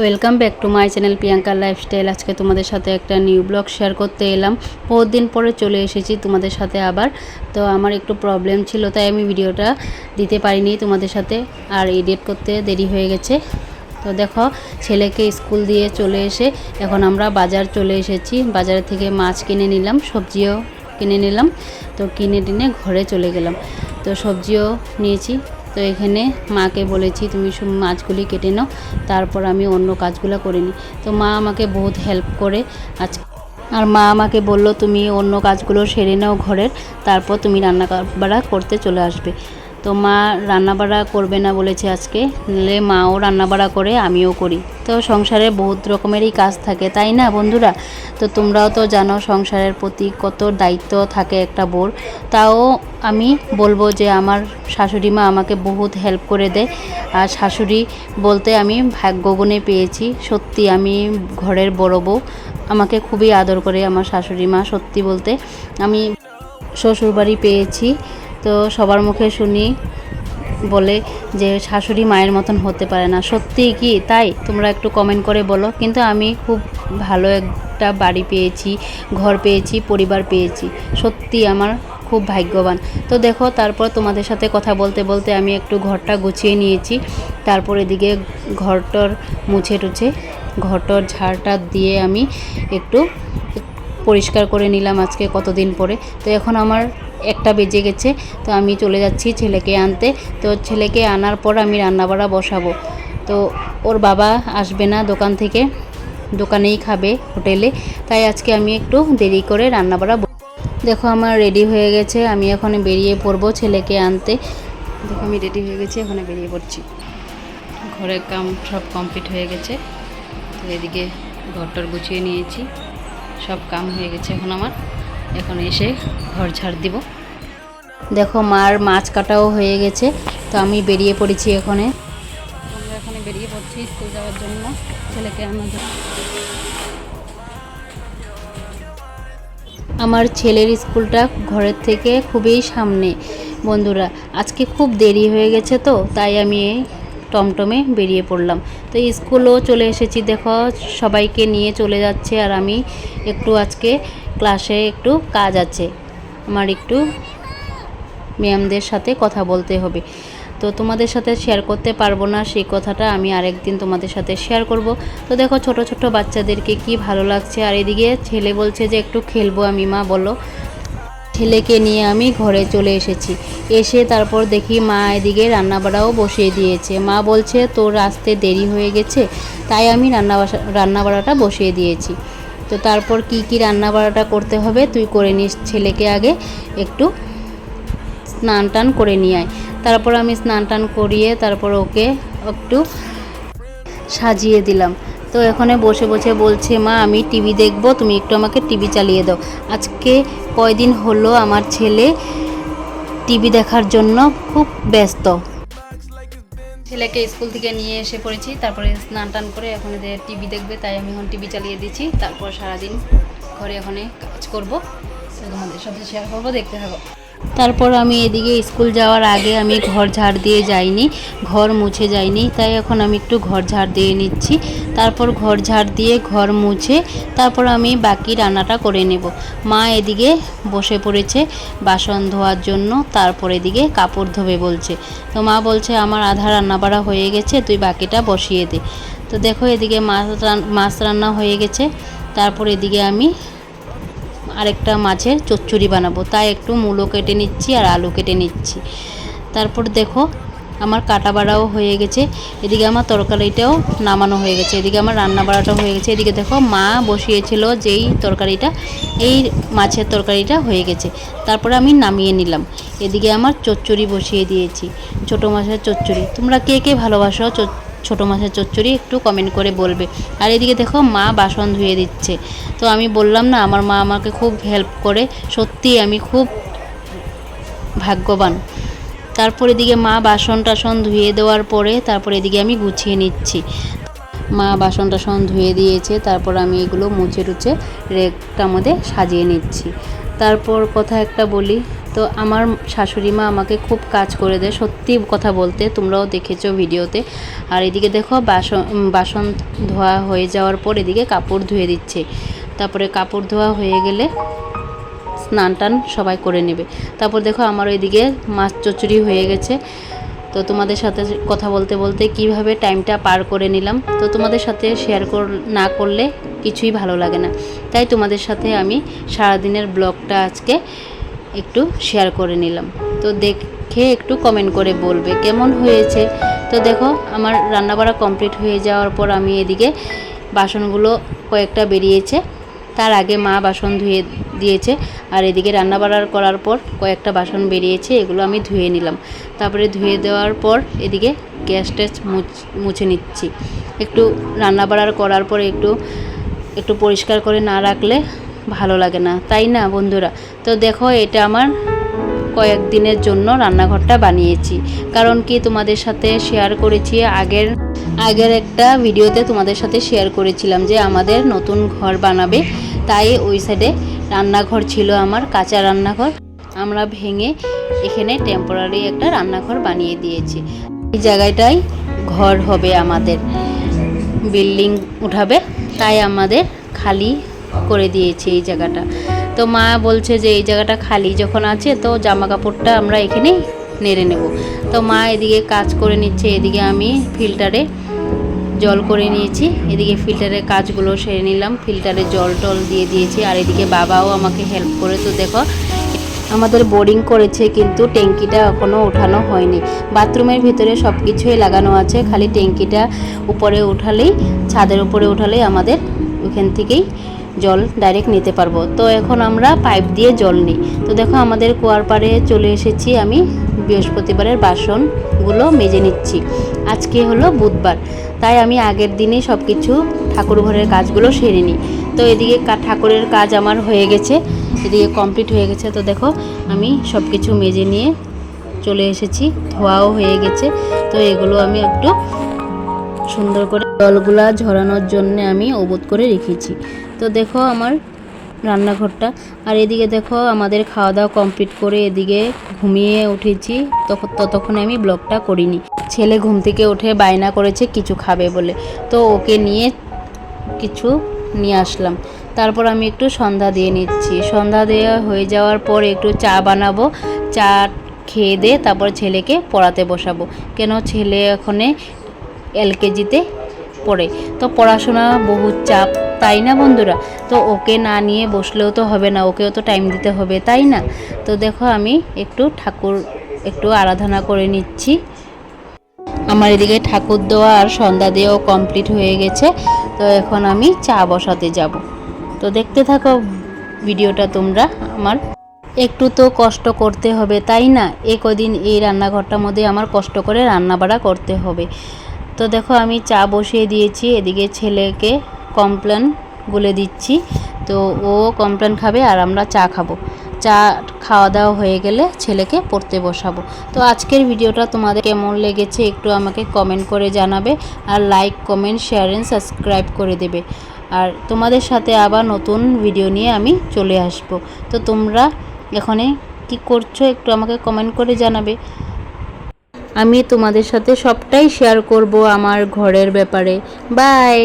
Welcome back to my channel প্রিয়াঙ্কার lifestyle. আজকে তোমাদের সাথে একটা নিউ ব্লগ শেয়ার করতে এলাম। বহুত দিন পরে চলে এসেছি তোমাদের সাথে আবার। তো আমার একটু প্রবলেম ছিল, তাই আমি ভিডিওটা দিতে পারিনি তোমাদের সাথে। আর এডিট করতে দেরি হয়ে গেছে। তো দেখো, ছেলেকে স্কুল দিয়ে চলে এসে এখন আমরা বাজার চলে এসেছি। বাজার থেকে মাছ কিনে নিলাম, সবজিও কিনে নিলাম। তো কিনে টিনে ঘরে চলে গেলাম। তো সবজিও নিয়েছি। তো এখানে মাকে বলেছি, তুমি সব মাছগুলি কেটে নাও, তারপর আমি অন্য কাজগুলো করে নিই। তো মা আমাকে বহুত হেল্প করে আজ, আর মা আমাকে বলল, তুমি অন্য কাজগুলো সেরে নাও ঘরের, তারপর তুমি রান্না বাড়া করতে চলে আসবে। তো মা রান্নাবাড়া করবে না বলেছে আজকে, নাহলে মাও রান্নাবাড়া করে, আমিও করি। তো সংসারে বহুত রকমেরই কাজ থাকে, তাই না বন্ধুরা? তো তোমরাও তো জানো সংসারের প্রতি কত দায়িত্ব থাকে একটা বোর। তাও আমি বলব যে আমার শাশুড়ি মা আমাকে বহুত হেল্প করে দেয় আর শাশুড়ি বলতে আমি ভাগ্যগুণে পেয়েছি, সত্যি আমি ঘরের বড় বউ। আমাকে খুবই আদর করে আমার শাশুড়ি মা, সত্যি বলতে আমি শ্বশুরবাড়ি পেয়েছি। তো সবার মুখে শুনি বলে যে শাশুড়ি মায়ের মতন হতে পারে না। সত্যি কি তাই? তোমরা একটু কমেন্ট করে বলো। কিন্তু আমি খুব ভালো একটা বাড়ি পেয়েছি, ঘর পেয়েছি, পরিবার পেয়েছি। সত্যি আমার খুব ভাগ্যবান। তো দেখো, তারপর তোমাদের সাথে কথা বলতে বলতে আমি একটু ঘরটা গুছিয়ে নিয়েছি। তারপর এদিকে ঘরটর মুছে টুছে, ঘরটর ঝাড়টা দিয়ে আমি একটু পরিষ্কার করে নিলাম আজকে কতদিন পরে। তো এখন আমার একটা বেজে গেছে, তো আমি চলে যাচ্ছি ছেলেকে আনতে। তো ছেলেকে আনার পর আমি রান্নাবাড়া বসাবো। তো ওর বাবা আসবে না দোকান থেকে, দোকানেই খাবে হোটেলে। তাই আজকে আমি একটু দেরি করে রান্নাবাড়া দেখো আমার রেডি হয়ে গেছে, আমি এখন বেরিয়ে পড়ব ছেলেকে আনতে। দেখো আমি রেডি হয়ে গেছি, এখন বেরিয়ে পড়ছি। ঘরের কাম সব কমপ্লিট হয়ে গেছে এদিকে ঘরটর গুছিয়ে নিয়েছি, সব কাম হয়ে গেছে এখন আমার। এখন এসে ঘর ঝাড় দিব। দেখো মার মাছ কাটাও হয়ে গেছে, তো আমি বেরিয়ে পড়েছি এখানে। আমরা এখানে বেরিয়ে পড়ছি স্কুল যাওয়ার জন্য, ছেলেকে জন্য। আমার ছেলের স্কুলটা ঘরের থেকে খুবই সামনে। বন্ধুরা, আজকে খুব দেরি হয়ে গেছে তো, তাই আমি টমটমে বেরিয়ে পড়লাম। তো স্কুলও চলে এসেছি, দেখো, সবাইকে নিয়ে চলে যাচ্ছে আর আমি একটু আজকে ক্লাসে একটু কাজ আছে। আমার একটু ম্যামদের সাথে কথা বলতে হবে। তো তোমাদের সাথে শেয়ার করতে পারব না, সেই কথাটা আমি আরেকদিন তোমাদের সাথে শেয়ার করব। তো দেখো, ছোট ছোট বাচ্চাদেরকে কি ভালো লাগছে। আর এদিকে ছেলে বলছে যে, একটু খেলব আমি, মা, বলো। ছেলেকে নিয়ে আমি ঘরে চলে এসেছি। এসে তারপর দেখি মা এদিকে রান্নাবাড়াও বসিয়ে দিয়েছে। মা বলছে, তোর আসতে দেরি হয়ে গেছে, তাই আমি রান্না রান্নাবাড়াটা বসিয়ে দিয়েছি। তো তারপর কি কি রান্নাবাড়াটা করতে হবে, তুই করে নিস ছেলেকে আগে, একটু স্নান টান করে নিয়ে আয়। তারপর আমি স্নান টান করিয়ে তারপর ওকে একটু সাজিয়ে দিলাম। তো এখানে বসে বসে বলছে, মা, আমি টিভি দেখব, তুমি একটু আমাকে টিভি চালিয়ে দাও। আজকে কয়দিন হলো আমার ছেলে টিভি দেখার জন্য খুব ব্যস্ত। ছেলেকে স্কুল থেকে নিয়ে এসে পড়েছি, তারপরে স্নান টান করে এখন টিভি দেখবে, তাই আমি এখন টিভি চালিয়ে দিচ্ছি। তারপর সারাদিন ঘরে ওখানে কাজ করব, তোমাদের সাথে শেয়ার করব, দেখতে থাকো। তারপর আমি এদিকে স্কুল যাওয়ার আগে আমি ঘর ঝাড় দিয়ে যাইনি, ঘর মুছে যাইনি, তাই এখন আমি একটু ঘর ঝাড় দিয়ে নিচ্ছি। তারপর ঘর ঝাড় দিয়ে ঘর মুছে তারপর আমি বাকি রান্নাটা করে নেব। মা এদিকে বসে পড়েছে বাসন ধোয়ার জন্য, তারপর এদিকে কাপড় ধোবে বলছে। তো মা বলছে, আমার আধা রান্না বাড়া হয়ে গেছে, তুই বাকিটা বসিয়ে দে। তো দেখো এদিকে মাছ মাছ রান্না হয়ে গেছে। তারপর এদিকে আমি আরেকটা মাছের চচ্চড়ি বানাবো। তাই একটু মূলো কেটে নিচ্ছি আর আলু কেটে নিচ্ছি। তারপর দেখো, আমার কাটা বাড়াও হয়ে গেছে। এদিকে আমার তরকারিটাও নামানো হয়ে গেছে। এদিকে আমার রান্না বাড়াটাও হয়ে গেছে। এদিকে দেখো, মা বসিয়েছিল যেই তরকারিটা, এই মাছের তরকারিটা হয়ে গেছে। তারপরে আমি নামিয়ে নিলাম। এদিকে আমার চচ্চড়ি বসিয়ে দিয়েছি, ছোটো মাছের চচ্চড়ি। তোমরা কে কে ভালোবাসো ছোটো মাছের চচ্চড়ি একটু কমেন্ট করে বলবে। আর এদিকে দেখো মা বাসন ধুয়ে দিচ্ছে। তো আমি বললাম না, আমার মা আমাকে খুব হেল্প করে। সত্যি আমি খুব ভাগ্যবান। তারপর এদিকে মা বাসন টাসন ধুয়ে দেওয়ার পরে তারপর এদিকে আমি গুছিয়ে নিচ্ছি। মা বাসন টাসন ধুয়ে দিয়েছে, তারপর আমি এগুলো মুছে টুছে রেকটার মধ্যে সাজিয়ে নিচ্ছি। তারপর কথা একটা বলি তো আমার শাশুড়ি মা আমাকে খুব কাজ করে দেয়। সত্যি কথা বলতে, তোমরাও দেখেছ ভিডিওতে। আর এদিকে দেখো, বাসন বাসন ধোয়া হয়ে যাওয়ার পর এদিকে কাপড় ধুয়ে দিচ্ছে। তারপরে কাপড় ধোয়া হয়ে গেলে স্নান টান সবাই করে নেবে। তারপর দেখো, আমার ওইদিকে মাছ চচড়ি হয়ে গেছে। তো তোমাদের সাথে কথা বলতে বলতে কীভাবে টাইমটা পার করে নিলাম, তো তোমাদের সাথে শেয়ার কর, না করলে কিছুই ভালো লাগে না। তাই তোমাদের সাথে আমি সারাদিনের ব্লগটা আজকে একটু শেয়ার করে নিলাম। তো দেখে একটু কমেন্ট করে বলবে, কেমন হয়েছে? তো দেখো, আমার রান্নাবাড়া কমপ্লিট হয়ে যাওয়ার পর আমি এদিকে বাসনগুলো কয়েকটা বেরিয়েছে। তার আগে মা বাসন ধুয়ে দিয়েছে, আর এদিকে রান্না বাড়ার করার পর কয়েকটা বাসন বেরিয়েছে, এগুলো আমি ধুয়ে নিলাম। তারপরে ধুয়ে দেওয়ার পর এদিকে গ্যাস ট্যাস মুছ- নিচ্ছি। একটু রান্না বাড়ার করার পর একটু একটু পরিষ্কার করে না রাখলে ভালো লাগে না, তাই না বন্ধুরা? তো দেখো, এটা আমার কয়েকদিনের জন্য রান্নাঘরটা বানিয়েছি। কারণ কি, তোমাদের সাথে শেয়ার করেছি, আগের আগের একটা ভিডিওতে তোমাদের সাথে শেয়ার করেছিলাম যে আমাদের নতুন ঘর বানাবে। তাই ওই সাইডে রান্নাঘর ছিল আমার, কাঁচা রান্নাঘর। আমরা ভেঙে এখানে টেম্পোরারি একটা রান্নাঘর বানিয়ে দিয়েছি। এই জায়গাটাই ঘর হবে আমাদের। বিল্ডিং উঠাবে, তাই আমাদের খালি করে দিয়েছে এই জায়গাটা। তো মা বলছে যে এই জায়গাটা খালি যখন আছে তো জামা কাপড়টা আমরা এখানেই নেড়ে নেব। তো মা এদিকে কাজ করে নিচ্ছে, এদিকে আমি ফিল্টারে জল করে নিয়েছি। এদিকে ফিল্টারের কাজগুলো সেরে নিলাম, ফিল্টারে জল টল দিয়ে দিয়েছি। আর এদিকে বাবাও আমাকে হেল্প করে। তো দেখো, আমাদের বোরিং করেছে কিন্তু ট্যাঙ্কিটা এখনও ওঠানো হয়নি। বাথরুমের ভিতরে সব কিছুই লাগানো আছে, খালি ট্যাঙ্কিটা উপরে উঠালেই, ছাদের উপরে উঠালেই আমাদের ওখান থেকেই জল ডাইরেক্ট নিতে পারব। তো এখন আমরা পাইপ দিয়ে জল নিই। তো দেখো আমাদের কুয়ার পাড়ে চলে এসেছি আমি। বৃহস্পতিবারের বাসনগুলো মেজে নিচ্ছি। আজকে হলো বুধবার। তাই আমি আগের দিনে সব কিছু ঠাকুর ঘরের কাজগুলো সেরে নিই। তো এদিকে ঠাকুরের কাজ আমার হয়ে গেছে। এদিকে কমপ্লিট হয়ে গেছে। তো দেখো আমি সব কিছু মেজে নিয়ে চলে এসেছি। ধোয়াও হয়ে গেছে। তো এগুলো আমি একটু সুন্দর করে জলগুলা ঝরানোর জন্য আমি অবুত করে রেখেছি। তো দেখো আমার রান্নাঘরটা। আর এদিকে দেখো আমাদের খাওয়া দাওয়া কমপ্লিট করে এদিকে ঘুমিয়ে উঠেছি। তখন ততক্ষণে আমি ব্লগটা করিনি। ছেলে ঘুম থেকে উঠে বায়না করেছে, কিছু খাবে বলে। তো ওকে নিয়ে কিছু নিয়ে আসলাম। তারপর আমি একটু সন্ধ্যা দিয়ে নিচ্ছি। সন্ধ্যা দেওয়া হয়ে যাওয়ার পর একটু চা বানাবো। চা খেয়ে দিয়ে তারপর ছেলেকে পড়াতে বসাবো। কেন? ছেলে এখনে এলকেজিতে পড়ে। তো পড়াশোনা বহু চাপ। তাই না বন্ধুরা? তো ওকে না নিয়ে বসলেও তো হবে না, ওকেও তো টাইম দিতে হবে, তাই না? তো দেখো আমি একটু ঠাকুর, একটু আরাধনা করে নিচ্ছি। আমার এদিকে ঠাকুর দেওয়া আর সন্ধ্যা দিয়েও কমপ্লিট হয়ে গেছে, তো এখন আমি চা বসাতে যাব। তো দেখতে থাকো ভিডিওটা তোমরা আমার। একটু তো কষ্ট করতে হবে, তাই না? এ কদিন এই রান্নাঘরটার মধ্যে আমার কষ্ট করে রান্না বাড়া করতে হবে। তো দেখো আমি চা বসিয়ে দিয়েছি, এদিকে ছেলেকে কমপ্লেন বলে দিচ্ছি। তো ও কমপ্লেন খাবে আর আমরা চা খাব। চা খাওয়া দাওয়া হয়ে গেলে ছেলেকে পড়তে বসাবো। তো আজকের ভিডিওটা তোমাদের কেমন লেগেছে একটু আমাকে কমেন্ট করে জানাবে আর like comment share and subscribe করে দেবে। আর তোমাদের সাথে আবার নতুন ভিডিও নিয়ে আমি চলে আসব। তো তোমরা এখানে কি করছ একটু আমাকে কমেন্ট করে জানাবে। আমি তোমাদের সাথে সবটাই শেয়ার করব আমার ঘরের ব্যাপারে। বাই